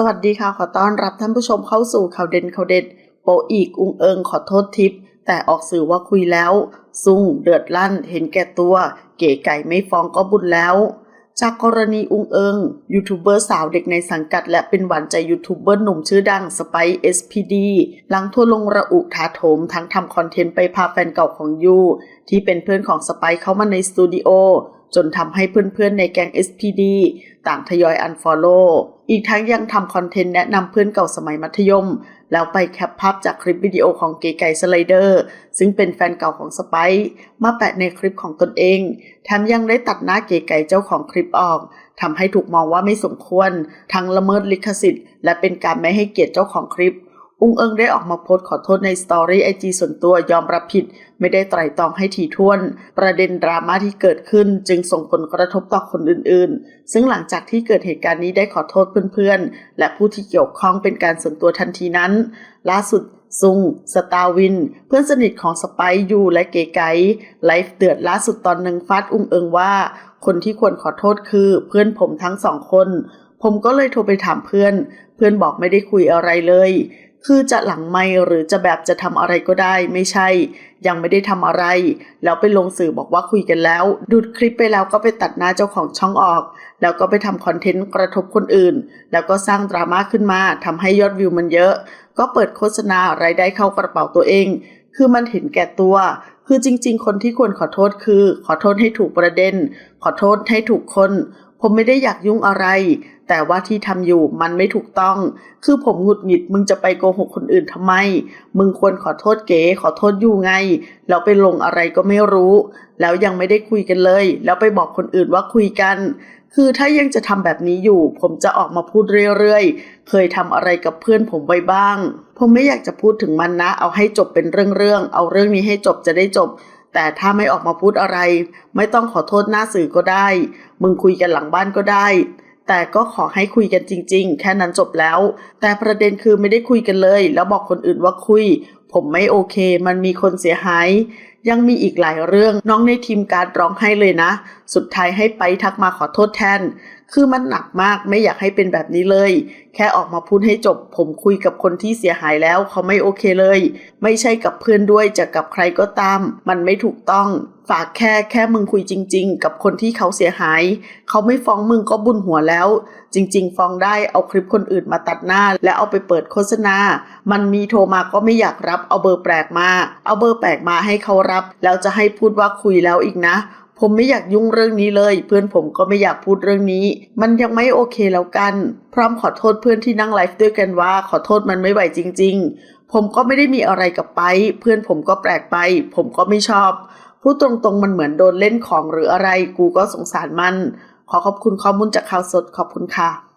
สวัสดีค่ะ ขอต้อนรับท่านผู้ชมเข้าสู่ข่าวเด่นข่าวเด็ด โปอีกอุงเอิงขอโทษทิป แต่ออกสื่อว่าคุยแล้ว ซุ่งเดือดลั่นเห็นแก่ตัว เก๋ไก่ไม่ฟ้องก็บุญแล้ว จากกรณีอุงเอิงยูทูบเบอร์สาวเด็กในสังกัด และเป็นหวานใจยูทูบเบอร์หนุ่มชื่อดังสไปเอสพีดีหลังทั่วลงระอุถาโถมทั้งทำคอนเทนต์ไปพาแฟนเก่าของยูที่เป็นเพื่อนของสไปเข้ามาในสตูดิโอ จนทำให้เพื่อนๆในแก๊ง SPD ต่างทยอยอันฟอลโล่อีกทั้งยังทำคอนเทนต์แนะนำเพื่อนเก่าสมัยมัธยม แล้วไปแคปภาพจากคลิปวิดีโอของเก๋ไก่สไลเดอร์ ซึ่งเป็นแฟนเก่าของสไปซ์มาแปะในคลิปของตนเอง แถมยังได้ตัดหน้าเก๋ไก่เจ้าของคลิปออกทำให้ถูกมองว่าไม่สมควร ทั้งละเมิดลิขสิทธิ์ และเป็นการไม่ให้เกียรติเจ้าของคลิป อุ้งเอิงได้ออกมาโพสต์ขอโทษในสตอรี่ไอจีส่วนตัวยอมรับผิด ไม่ได้ไตร่ตรองให้ถี่ถ้วน ประเด็นดราม่าที่เกิดขึ้นจึงส่งผลกระทบต่อคนอื่นๆ ซึ่งหลังจากที่เกิดเหตุการณ์นี้ได้ขอโทษเพื่อนๆ และผู้ที่เกี่ยวข้องเป็นการส่วนตัวทันทีนั้น ล่าสุดซุง สตาวิน เพื่อนสนิทของสไปซ์ยูและเก๋ไก๋ไลฟ์เดือดล่าสุดตอนหนึ่งฟาดอุ้งเอิงว่า คนที่ควรขอโทษคือเพื่อนผมทั้งสองคน ผมก็เลยโทรไปถามเพื่อน เพื่อนบอกไม่ได้คุยอะไรเลย คือจะหลังไม่หรือจะแบบจะทำอะไรก็ได้ ไม่ใช่ ยังไม่ได้ทำอะไร แล้วไปลงสื่อบอกว่าคุยกันแล้ว ดูดคลิปไปแล้วก็ไปตัดหน้าเจ้าของช่องออก แล้วก็ไปทำคอนเทนต์กระทบคนอื่น แล้วก็สร้างดราม่าขึ้นมาทำให้ยอดวิวมันเยอะ ก็เปิดโฆษณารายได้เข้ากระเป๋าตัวเอง คือมันเห็นแก่ตัว คือจริง ๆ คนที่ควรขอโทษคือ ขอโทษให้ถูกประเด็น ขอโทษให้ถูกคน ผมไม่ได้อยากยุ่งอะไร แต่ว่าที่ทำอยู่มันไม่ถูกต้อง คือผมหงุดหงิดมึงจะไปโกหกคนอื่นทำไม มึงควรขอโทษเก๋ขอโทษอยู่ไง แล้วไปลงอะไรก็ไม่รู้ แล้วยังไม่ได้คุยกันเลย แล้วไปบอกคนอื่นว่าคุยกัน คือถ้ายังจะทำแบบนี้อยู่ ผมจะออกมาพูดเรื่อยๆ เคยทำอะไรกับเพื่อนผมไว้บ้าง ผมไม่อยากจะพูดถึงมันนะ เอาให้จบเป็นเรื่องๆ เอาเรื่องนี้ให้จบจะได้จบแต่ถ้าไม่ออกมาพูดอะไร ไม่ต้องขอโทษหน้าสื่อก็ได้ มึงคุยกันหลังบ้านก็ได้ แต่ก็ขอให้คุยกันจริง ๆ แค่นั้นจบแล้ว แต่ประเด็นคือไม่ได้คุยกันเลย แล้วบอกคนอื่นว่าคุย ผมไม่โอเค มันมีคนเสียหาย ยังมีอีกหลายเรื่องน้องในทีมการร้องไห้เลยนะ สุดท้ายให้ไปทักมาขอโทษแทน คือมันหนักมากไม่อยากให้เป็นแบบนี้เลย แค่ออกมาพูดให้จบ ผมคุยกับคนที่เสียหายแล้วเขาไม่โอเคเลย ไม่ใช่กับเพื่อนด้วยจะกับใครก็ตาม มันไม่ถูกต้องฝากแค่แค่มึงคุยจริง ๆ กับคนที่เขาเสียหาย เขาไม่ฟ้องมึงก็บุญหัวแล้ว จริง ๆ ฟ้องได้เอาคลิปคนอื่นมาตัดหน้า และเอาไปเปิดโฆษณา มันมีโทรมาก็ไม่อยากรับเอาเบอร์แปลกมา เอาเบอร์แปลกมาให้เขารับแล้วจะให้พูดว่าคุยแล้วอีกนะ ผมไม่อยากยุ่งเรื่องนี้เลย เพื่อนผมก็ไม่อยากพูดเรื่องนี้ มันยังไม่โอเคแล้วกัน พร้อมขอโทษเพื่อนที่นั่งไลฟ์ด้วยกันว่า ขอโทษมันไม่ไหวจริง ๆ ผมก็ไม่ได้มีอะไรกับไป เพื่อนผมก็แปลกไป ผมก็ไม่ชอบพูดตรงๆมันเหมือนโดนเล่นของหรืออะไร กูก็สงสารมัน ขอขอบคุณข้อมูลจากข่าวสดขอบคุณค่ะ